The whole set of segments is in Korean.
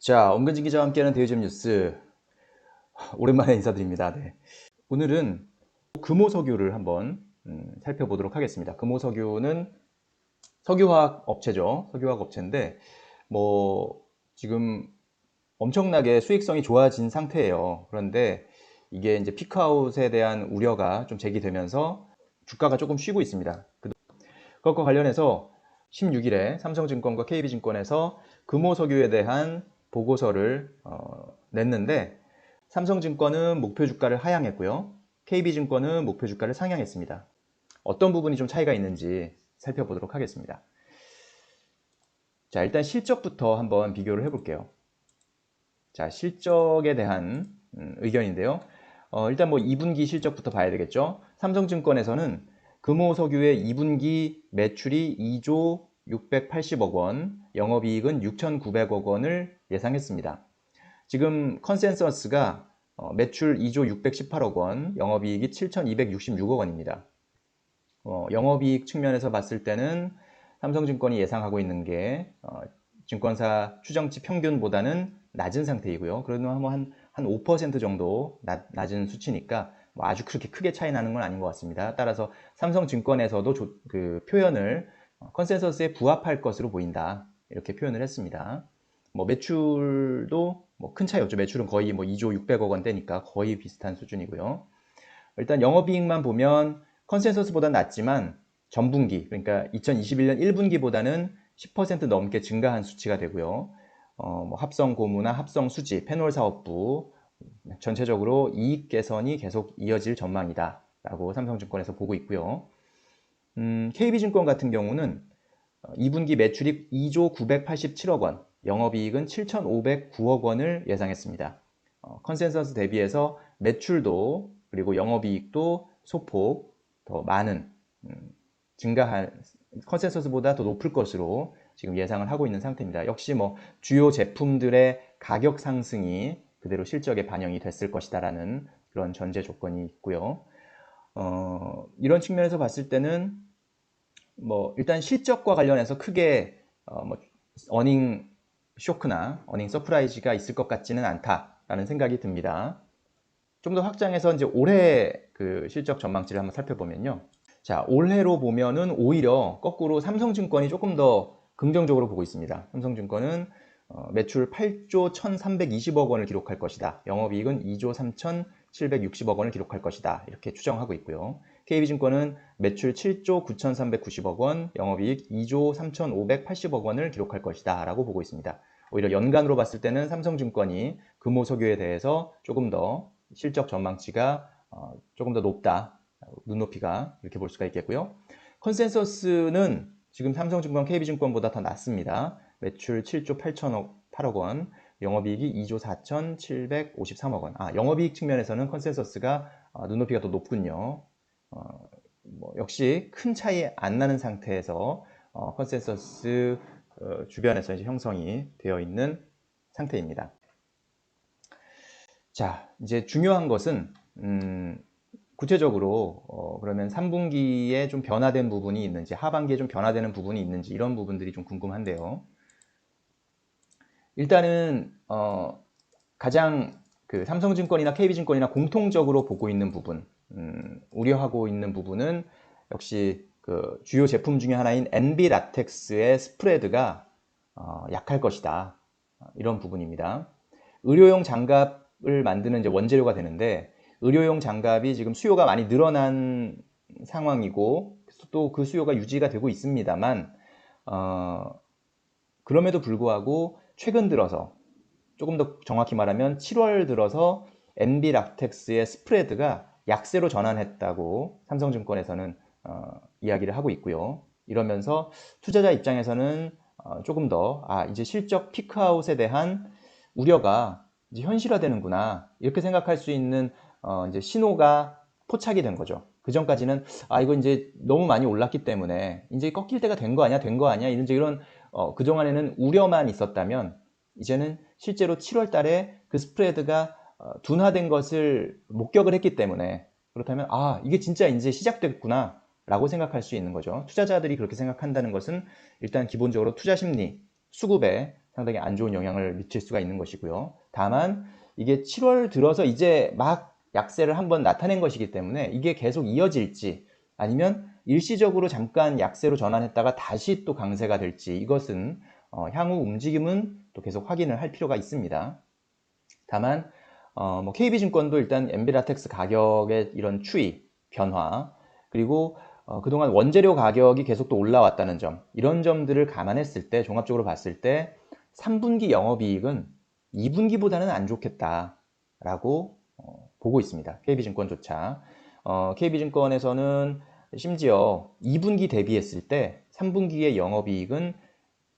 자, 엄근진 기자와 함께하는 대유점 뉴스. 오랜만에 인사드립니다. 네. 오늘은 금호석유를 한번 음, 살펴보도록 하겠습니다. 금호석유는 석유화학 업체죠. 석유화학 업체인데, 뭐, 지금 엄청나게 수익성이 좋아진 상태예요. 그런데 이게 이제 피크아웃에 대한 우려가 좀 제기되면서 주가가 조금 쉬고 있습니다. 그것과 관련해서 16일에 삼성증권과 KB증권에서 금호석유에 대한 보고서를 어, 냈는데 삼성증권은 목표 주가를 하향했고요. KB증권은 목표 주가를 상향했습니다. 어떤 부분이 좀 차이가 있는지 살펴보도록 하겠습니다. 자, 일단 실적부터 한번 비교를 해볼게요. 자, 실적에 대한 음, 의견인데요. 어, 일단 뭐 2분기 실적부터 봐야 되겠죠. 삼성증권에서는 금호석유의 2분기 매출이 2조 680억 원, 영업이익은 6,900억 원을 예상했습니다. 지금 컨센서스가 어, 매출 2조 618억 원, 영업이익이 7,266억 원입니다. 어, 영업이익 측면에서 봤을 때는 삼성증권이 예상하고 있는 게 어, 증권사 추정치 평균보다는 낮은 상태이고요. 그래도 한, 한 5% 정도 낮, 낮은 수치니까 뭐 아주 그렇게 크게 차이 나는 건 아닌 것 같습니다. 따라서 삼성증권에서도 조, 그 표현을 컨센서스에 부합할 것으로 보인다. 이렇게 표현을 했습니다. 뭐 매출도 뭐 큰 차이 없죠. 매출은 거의 뭐 2조 600억 원대니까 거의 비슷한 수준이고요. 일단 영업이익만 보면 컨센서스보다 낮지만 전분기 그러니까 2021년 1분기보다는 10% 넘게 증가한 수치가 되고요. 어, 뭐 합성 고무나 합성 수지, 페놀 사업부 전체적으로 이익 개선이 계속 이어질 전망이다. 라고 삼성증권에서 보고 있고요. 음, KB증권 같은 경우는 2분기 어, 매출이 2조 987억 원, 영업이익은 7,509억 원을 예상했습니다. 어, 컨센서스 대비해서 매출도 그리고 영업이익도 소폭 더 많은 음, 증가할 컨센서스보다 더 높을 것으로 지금 예상을 하고 있는 상태입니다. 역시 뭐 주요 제품들의 가격 상승이 그대로 실적에 반영이 됐을 것이다라는 그런 전제 조건이 있고요. 어, 이런 측면에서 봤을 때는 뭐 일단 실적과 관련해서 크게 어, 뭐 어닝 쇼크나 어닝 서프라이즈가 있을 것 같지는 않다라는 생각이 듭니다. 좀 더 확장해서 이제 올해 그 실적 전망치를 한번 살펴보면요. 자, 올해로 보면은 오히려 거꾸로 삼성증권이 조금 더 긍정적으로 보고 있습니다. 삼성증권은 어, 매출 8조 1,320억 원을 기록할 것이다. 영업이익은 2조 3,760억 원을 기록할 것이다. 이렇게 추정하고 있고요. KB증권은 매출 7조 9,390억 원, 영업이익 2조 3,580억 원을 기록할 것이다. 라고 보고 있습니다. 오히려 연간으로 봤을 때는 삼성증권이 금호석유에 대해서 조금 더 실적 전망치가 어, 조금 더 높다. 눈높이가 이렇게 볼 수가 있겠고요. 컨센서스는 지금 삼성증권, KB증권보다 더 낮습니다. 매출 7조 8천억 8억 원, 영업이익이 2조 4,753억 원. 아, 영업이익 측면에서는 컨센서스가 어, 눈높이가 더 높군요. 어, 뭐 역시 큰 차이 안 나는 상태에서 어, 컨센서스 어, 주변에서 이제 형성이 되어 있는 상태입니다. 자, 이제 중요한 것은 음, 구체적으로 어, 그러면 3분기에 좀 변화된 부분이 있는지 하반기에 좀 변화되는 부분이 있는지 이런 부분들이 좀 궁금한데요. 일단은 어, 가장 그 삼성증권이나 KB증권이나 공통적으로 보고 있는 부분, 음, 우려하고 있는 부분은 역시 그 주요 제품 중에 하나인 NB 라텍스의 스프레드가 어, 약할 것이다. 이런 부분입니다. 의료용 장갑을 만드는 이제 원재료가 되는데 의료용 장갑이 지금 수요가 많이 늘어난 상황이고 또 그 수요가 유지가 되고 있습니다만 어, 그럼에도 불구하고 최근 들어서 조금 더 정확히 말하면 7월 들어서 NB 락텍스의 스프레드가 약세로 전환했다고 삼성증권에서는 어, 이야기를 하고 있고요. 이러면서 투자자 입장에서는 어, 조금 더 아, 이제 실적 피크아웃에 대한 우려가 이제 현실화되는구나 이렇게 생각할 수 있는 어, 이제 신호가 포착이 된 거죠. 그 전까지는 아 이거 이제 너무 많이 올랐기 때문에 이제 꺾일 때가 된 거 아니야, 된 거 아니야 이런 이런 어, 그 동안에는 우려만 있었다면 이제는 실제로 7월 달에 그 스프레드가 어, 둔화된 것을 목격을 했기 때문에 그렇다면 아 이게 진짜 이제 시작됐구나 라고 생각할 수 있는 거죠 투자자들이 그렇게 생각한다는 것은 일단 기본적으로 투자 심리 수급에 상당히 안 좋은 영향을 미칠 수가 있는 것이고요. 다만 이게 7월 들어서 이제 막 약세를 한번 나타낸 것이기 때문에 이게 계속 이어질지 아니면 일시적으로 잠깐 약세로 전환했다가 다시 또 강세가 될지 이것은 어, 향후 움직임은 또 계속 확인을 할 필요가 있습니다. 다만 어, 뭐 KB증권도 일단 엔비라텍스 가격의 이런 추이, 변화 그리고 어, 그동안 원재료 가격이 계속 또 올라왔다는 점 이런 점들을 감안했을 때 종합적으로 봤을 때 3분기 영업이익은 2분기보다는 안 좋겠다라고 어, 보고 있습니다. KB증권조차 어, KB증권에서는 심지어 2분기 대비했을 때 3분기의 영업이익은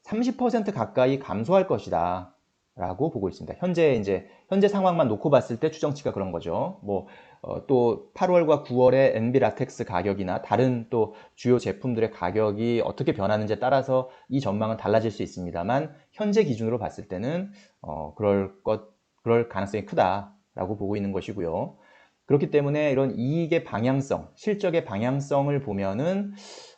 30% 가까이 감소할 것이다. 라고 보고 있습니다. 현재 이제 현재 상황만 놓고 봤을 때 추정치가 그런 거죠. 뭐또 8월과 9월의 NB 라텍스 가격이나 다른 또 주요 제품들의 가격이 어떻게 변하는지에 따라서 이 전망은 달라질 수 있습니다만 현재 기준으로 봤을 때는 어 그럴 것 그럴 가능성이 크다라고 보고 있는 것이고요. 그렇기 때문에 이런 이익의 방향성, 실적의 방향성을 보면은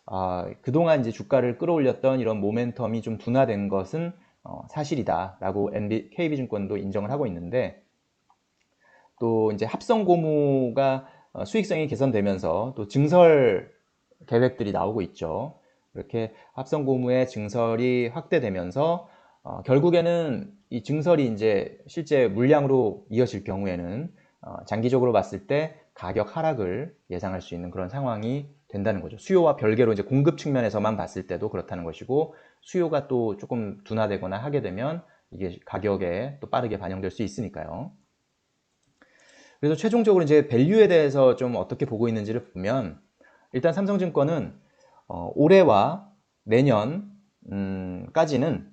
아, 그동안 이제 주가를 끌어올렸던 이런 모멘텀이 좀 둔화된 것은 어, 사실이다라고 NB, KB증권도 인정을 하고 있는데 또 이제 합성 고무가 어, 수익성이 개선되면서 또 증설 계획들이 나오고 있죠. 이렇게 합성 고무의 증설이 확대되면서 어, 결국에는 이 증설이 이제 실제 물량으로 이어질 경우에는 어, 장기적으로 봤을 때 가격 하락을 예상할 수 있는 그런 상황이 된다는 거죠. 수요와 별개로 이제 공급 측면에서만 봤을 때도 그렇다는 것이고 수요가 또 조금 둔화되거나 하게 되면 이게 가격에 또 빠르게 반영될 수 있으니까요. 그래서 최종적으로 이제 밸류에 대해서 좀 어떻게 보고 있는지를 보면 일단 삼성증권은 어, 올해와 내년까지는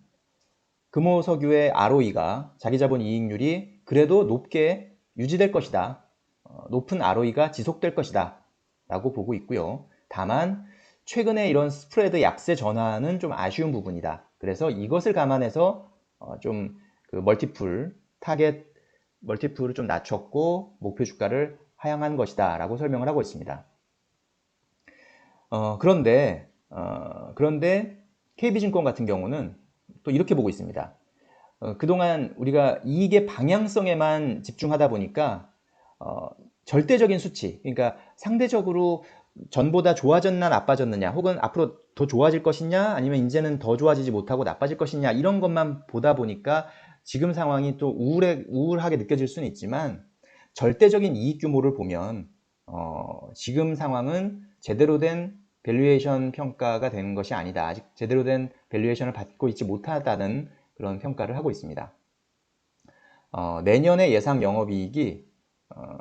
금호석유의 ROE가 자기자본 이익률이 그래도 높게 유지될 것이다. 어, 높은 ROE가 지속될 것이다. 라고 보고 있고요. 다만 최근에 이런 스프레드 약세 전환은 좀 아쉬운 부분이다. 그래서 이것을 감안해서 어, 좀그 멀티플 타겟 멀티플을 좀 낮췄고 목표 주가를 하향한 것이다 라고 설명을 하고 있습니다. 어, 그런데 어, 그런데 KB증권 같은 경우는 또 이렇게 보고 있습니다. 어, 그동안 우리가 이익의 방향성에만 집중하다 보니까 어, 절대적인 수치, 그러니까 상대적으로 전보다 좋아졌나 나빠졌느냐 혹은 앞으로 더 좋아질 것이냐 아니면 이제는 더 좋아지지 못하고 나빠질 것이냐 이런 것만 보다 보니까 지금 상황이 또 우울해, 우울하게 느껴질 수는 있지만 절대적인 이익 규모를 보면 어, 지금 상황은 제대로 된 밸류에이션 평가가 되는 것이 아니다. 아직 제대로 된 밸류에이션을 받고 있지 못하다는 그런 평가를 하고 있습니다. 어, 내년의 예상 영업이익이 어,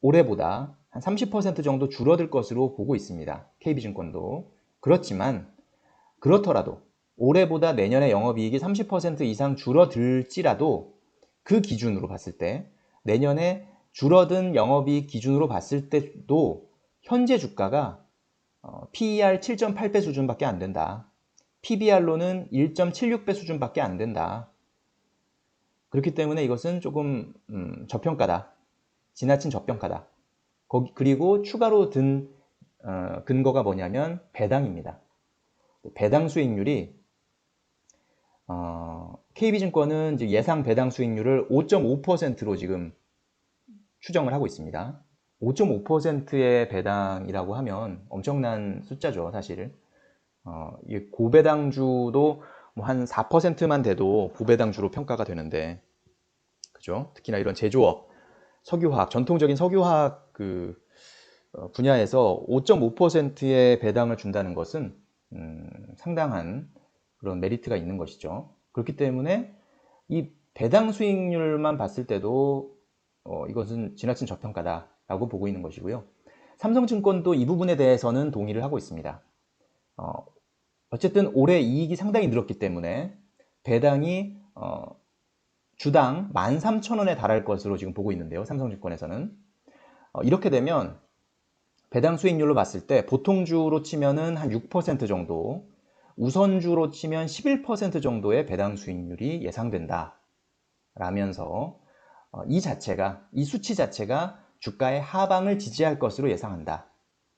올해보다 한 30% 정도 줄어들 것으로 보고 있습니다. KB증권도. 그렇지만 그렇더라도 올해보다 내년에 영업이익이 30% 이상 줄어들지라도 그 기준으로 봤을 때 내년에 줄어든 영업이익 기준으로 봤을 때도 현재 주가가 PER 7.8배 수준밖에 안 된다. PBR로는 1.76배 수준밖에 안 된다. 그렇기 때문에 이것은 조금 음, 저평가다. 지나친 저평가다. 거기, 그리고 추가로 든 어, 근거가 뭐냐면 배당입니다. 배당 수익률이 어, KB증권은 예상 배당 수익률을 5.5%로 지금 추정을 하고 있습니다. 5.5%의 배당이라고 하면 엄청난 숫자죠, 사실. 어, 고배당주도 뭐 한 4%만 돼도 고배당주로 평가가 되는데, 그죠? 특히나 이런 제조업, 석유화학, 전통적인 석유화학 그 어, 분야에서 5.5%의 배당을 준다는 것은 음, 상당한 그런 메리트가 있는 것이죠. 그렇기 때문에 이 배당 수익률만 봤을 때도 어, 이것은 지나친 저평가다라고 보고 있는 것이고요. 삼성증권도 이 부분에 대해서는 동의를 하고 있습니다. 어, 어쨌든 올해 이익이 상당히 늘었기 때문에 배당이 어, 주당 13,000원에 달할 것으로 지금 보고 있는데요. 삼성증권에서는. 어, 이렇게 되면 배당 수익률로 봤을 때 보통주로 치면은 한 6% 정도, 우선주로 치면 11% 정도의 배당 수익률이 예상된다. 라면서 어, 이 자체가, 이 수치 자체가 주가의 하방을 지지할 것으로 예상한다.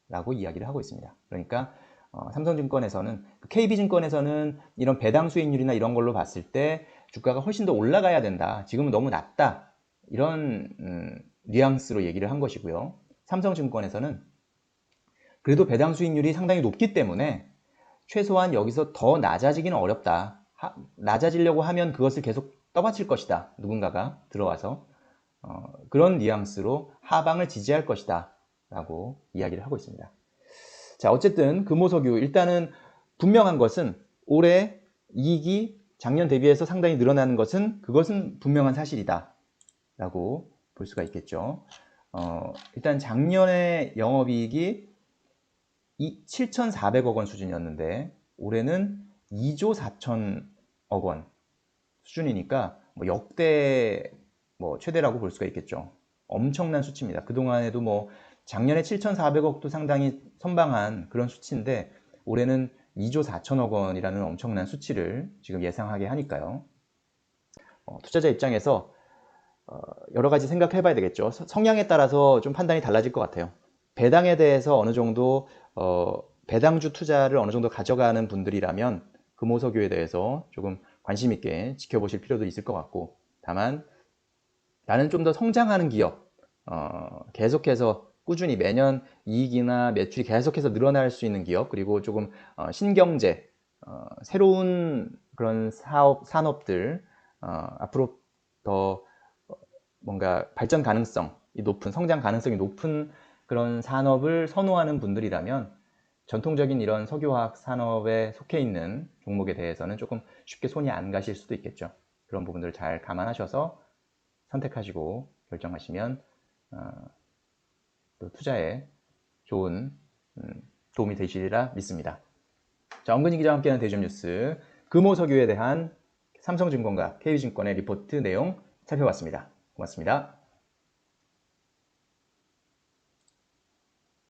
라고 이야기를 하고 있습니다. 그러니까 어, 삼성증권에서는 KB증권에서는 이런 배당 수익률이나 이런 걸로 봤을 때 주가가 훨씬 더 올라가야 된다. 지금은 너무 낮다. 이런 음, 뉘앙스로 얘기를 한 것이고요. 삼성증권에서는 그래도 배당 수익률이 상당히 높기 때문에 최소한 여기서 더 낮아지기는 어렵다. 하, 낮아지려고 하면 그것을 계속 떠받칠 것이다. 누군가가 들어와서 어, 그런 뉘앙스로 하방을 지지할 것이다. 라고 이야기를 하고 있습니다. 자, 어쨌든 금호석유 일단은 분명한 것은 올해 이익이 작년 대비해서 상당히 늘어나는 것은 그것은 분명한 사실이다. 라고 볼 수가 있겠죠. 어, 일단 작년에 영업이익이 7,400억 원 수준이었는데 올해는 2조 4천억 원 수준이니까 뭐 역대 뭐 최대라고 볼 수가 있겠죠. 엄청난 수치입니다. 그동안에도 뭐 작년에 7,400억도 상당히 선방한 그런 수치인데 올해는 2조 4천억 원이라는 엄청난 수치를 지금 예상하게 하니까요. 어, 투자자 입장에서 어, 여러 가지 생각해 봐야 되겠죠. 성향에 따라서 좀 판단이 달라질 것 같아요. 배당에 대해서 어느 정도 어, 배당주 투자를 어느 정도 가져가는 분들이라면 금호석유에 대해서 조금 관심 있게 지켜보실 필요도 있을 것 같고 다만 나는 좀 더 성장하는 기업 어, 계속해서 꾸준히 매년 이익이나 매출이 계속해서 늘어날 수 있는 기업 그리고 조금 어, 신경제 어, 새로운 그런 사업 산업들 어, 앞으로 더 뭔가 발전 가능성이 높은 성장 가능성이 높은 그런 산업을 선호하는 분들이라면 전통적인 이런 석유화학 산업에 속해 있는 종목에 대해서는 조금 쉽게 손이 안 가실 수도 있겠죠. 그런 부분들을 잘 감안하셔서 선택하시고 결정하시면 어, 또 투자에 좋은 음, 도움이 되시리라 믿습니다. 자, 엄근희 기자와 함께하는 대점 뉴스 금호석유에 대한 삼성증권과 KB증권의 리포트 내용 살펴봤습니다. 고맙습니다.